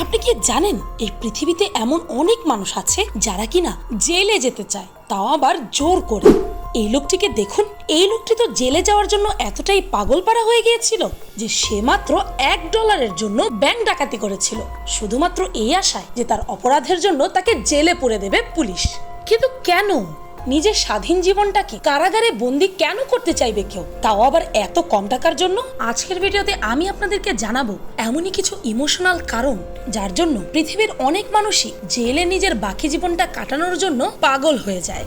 আপনি কি জানেন, এই পৃথিবীতে এমন অনেক মানুষ আছে যারা কিনা জেলে যেতে চায়, তাও আবার জোর করে? এই লোকটিকে দেখুন, এই লোকটি তো জেলে যাওয়ার জন্য এতটাই পাগল পাড়া হয়ে গিয়েছিল যে সে মাত্র এক ডলারের জন্য ব্যাংক ডাকাতি করেছিল। শুধুমাত্র এই আশায় যে তার অপরাধের জন্য তাকে জেলে পুরে দেবে পুলিশ। কিন্তু কেন? নিজের স্বাধীন জীবনটাকে কারাগারে বন্দি কেন করতে চাইবে কেউ? তাও আবার এত কম টাকার জন্য? আজকের ভিডিওতে আমি আপনাদেরকে জানাব এমনই কিছু ইমোশনাল কারণ যার জন্য পৃথিবীর অনেক মানুষই জেলে নিজের বাকি জীবনটা কাটানোর জন্য পাগল হয়ে যায়।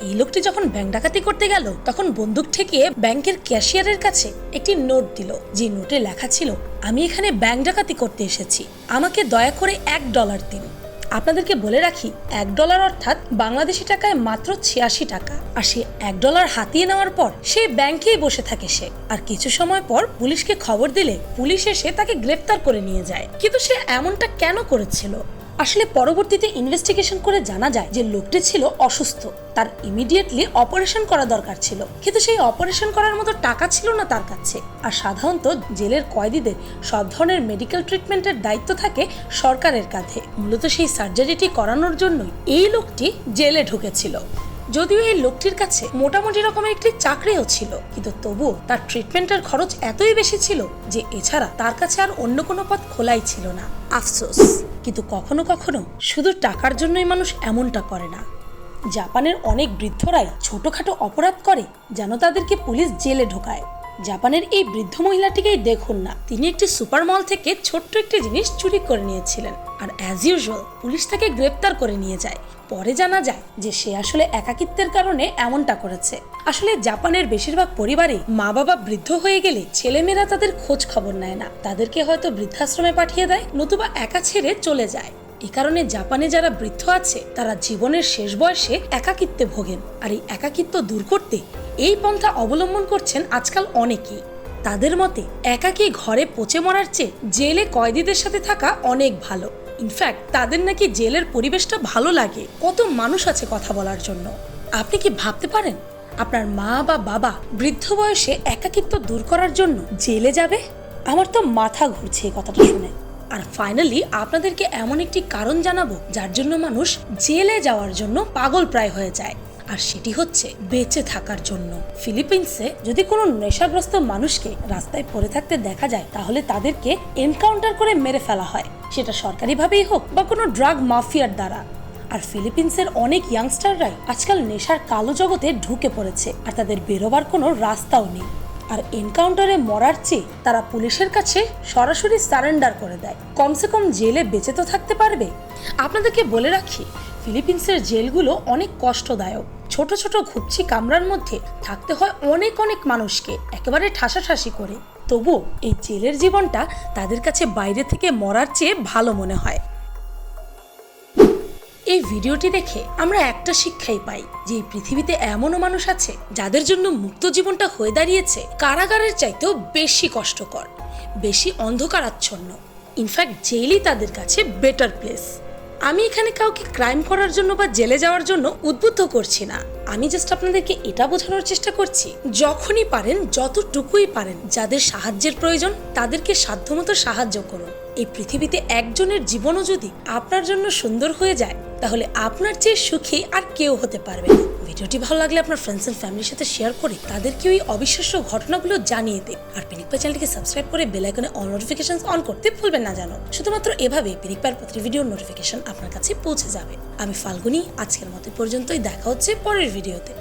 এই লোকটি যখন ব্যাংক ডাকাতি করতে গেল, তখন বন্দুক ঠেকিয়ে ব্যাংকের ক্যাশিয়ারের কাছে একটি নোট দিল। যে নোটে লেখা ছিল, আমি এখানে ব্যাংক ডাকাতি করতে এসেছি। আমাকে দয়া করে এক ডলার দিন। আপনাদেরকে বলে রাখি, এক ডলার অর্থাৎ বাংলাদেশি টাকায় মাত্র ছিয়াশি টাকা। আর সে এক ডলার হাতিয়ে নেওয়ার পর সে ব্যাংকেই বসে থাকে সে। আর কিছু সময় পর পুলিশকে খবর দিলে পুলিশ এসে তাকে গ্রেফতার করে নিয়ে যায়। কিন্তু সে এমনটা কেন করেছিল? আসলে পরবর্তীতে ইনভেস্টিগেশন করে জানা যায় যে লোকটি ছিল অসুস্থ। তার ইমিডিয়েটলি অপারেশন করা দরকার ছিল। কিন্তু সেই অপারেশন করার মতো টাকা ছিল না তার কাছে। আর সাধারণত জেলের কয়েদিদের সব ধরনের মেডিকেল ট্রিটমেন্টের দায়িত্ব থাকে সরকারের কাঁধে। মূলত সেই সার্জারিটি করানোর জন্যই এই লোকটি জেলে ঢুকেছিল। যদিও এই লোকটির কাছে মোটামুটি রকমের একটি চাকরিও ছিল, কিন্তু তবুও তার ট্রিটমেন্টের খরচ এতই বেশি ছিল যে এছাড়া তার কাছে আর অন্য কোনো পথ খোলাই ছিল না। আফসোস। কিন্তু কখনো কখনো শুধু টাকার জন্যই মানুষ এমনটা করে না। জাপানের অনেক বৃদ্ধরাই ছোটখাটো অপরাধ করে যেন তাদেরকে পুলিশ জেলে ঢোকায়। জাপানের এই বৃদ্ধ মহিলাটিকেই দেখুন না। তিনি একটি সুপার মল থেকে ছোট্ট একটি জিনিস চুরি করে নিয়েছিলেন আর অ্যাজ ইউজুয়াল পুলিশ তাকে গ্রেপ্তার করে নিয়ে যায়। পরে জানা যায় যে সে আসলে একাকিত্বের কারণে এমনটা করেছে। আসলে জাপানের বেশিরভাগ পরিবারে মা বাবা বৃদ্ধ হয়ে গেলে ছেলেমেয়েরা তাদের খোঁজ খবর নেয় না। তাদেরকে হয়তো বৃদ্ধাশ্রমে পাঠিয়ে দেয়, নতুবা একা ছেড়ে চলে যায়। এই কারণে জাপানে যারা বৃদ্ধ আছে, তারা জীবনের শেষ বয়সে একাকিত্বে ভোগেন। আর এই একাকিত্ব দূর করতে এই পন্থা অবলম্বন করছেন আজকাল অনেকেই। তাদের মতে, একাকী ঘরে পচে মরার চেয়ে জেলে কয়েদিদের সাথে থাকা অনেক ভালো। ইনফ্যাক্ট তাদের নাকি জেলের পরিবেশটা ভালো লাগে। কত মানুষ আছে কথা বলার জন্য। আপনি কি ভাবতে পারেন? আপনার মা বা বাবা বৃদ্ধ বয়সে একাকিত্ব দূর করার জন্য জেলে যাবে? আমার তো মাথা ঘুরছে এই কথাটা শুনে। আর ফাইনালি আপনাদেরকে এমন একটি কারণ জানাব, যার জন্য মানুষ জেলে যাওয়ার জন্য পাগল প্রায় হয়ে যায়। আর সেটি হচ্ছে বেঁচে থাকার জন্য। ফিলিপিন্সে যদি কোনো নেশাগ্রস্ত মানুষকে রাস্তায় পড়ে থাকতে দেখা যায়, তাহলে তাদেরকে এনকাউন্টার করে মেরে ফেলা হয়। সেটা সরকারিভাবেই হোক বা কোনো ড্রাগ মাফিয়ার দ্বারা। আর ফিলিপিন্সের অনেক ইয়াংস্টাররাই আজকাল নেশার কালো জগতে ঢুকে পড়েছে আর তাদের বেরোবার কোনো রাস্তাও নেই। আর এনকাউন্টারে মরার চেয়ে তারা পুলিশের কাছে সরাসরি সারেন্ডার করে দেয়। কমসে কম জেলে বেঁচে তো থাকতে পারবে। আপনাদেরকে বলে রাখি ফিলিপিন্সের জেলগুলো অনেক কষ্টদায়ক। ছোট ছোট ঘুপচি কামরার মধ্যে থাকতে হয় অনেক অনেক মানুষকে, একেবারে ঠাসাঠাসি করে। তবুও এই জেলের জীবনটা তাদের কাছে বাইরে থেকে মরার চেয়ে ভালো মনে হয়। এই ভিডিওটি দেখে আমরা একটা শিক্ষাই পাই যে এই পৃথিবীতে এমনও মানুষ আছে যাদের জন্য মুক্ত জীবনটা হয়ে দাঁড়িয়েছে কারাগারের চাইতেও বেশি কষ্টকর, বেশি অন্ধকারাচ্ছন্ন। ইনফ্যাক্ট জেলই তাদের কাছে বেটার প্লেস আমি এখানে কাউকে ক্রাইম করার জন্য বা জেলে যাওয়ার জন্য উদ্বুদ্ধ করছি না। আমি জাস্ট আপনাদেরকে এটা বোঝানোর চেষ্টা করছি, যখনই পারেন, যতটুকুই পারেন, যাদের সাহায্যের প্রয়োজন, তাদেরকে সাধ্যমতো সাহায্য করুন। এই পৃথিবীতে একজনের জীবনও যদি আপনার জন্য সুন্দর হয়ে যায়, তাহলে আপনার চেয়ে সুখী আর কেউ হতে পারবে না। ভিডিওটি ভালো লাগলে আপনার ফ্রেন্ডস এন্ড ফ্যামিলির সাথে শেয়ার করে তাদেরকে ওই অবিশ্বাস্য ঘটনাগুলো জানিয়ে দিন। আর পিনিকপা চ্যানেলকে সাবস্ক্রাইব করে বেল আইকনে অল নোটিফিকেশন অন করতে ভুলবেন না জানো। শুধুমাত্র এভাবে পিনিকপার প্রতি ভিডিওর নোটিফিকেশন আপনার কাছে পৌঁছে যাবে। আমি ফাল্গুনি, আজকের মতো পর্যন্তই। দেখা হচ্ছে পরের ভিডিওতে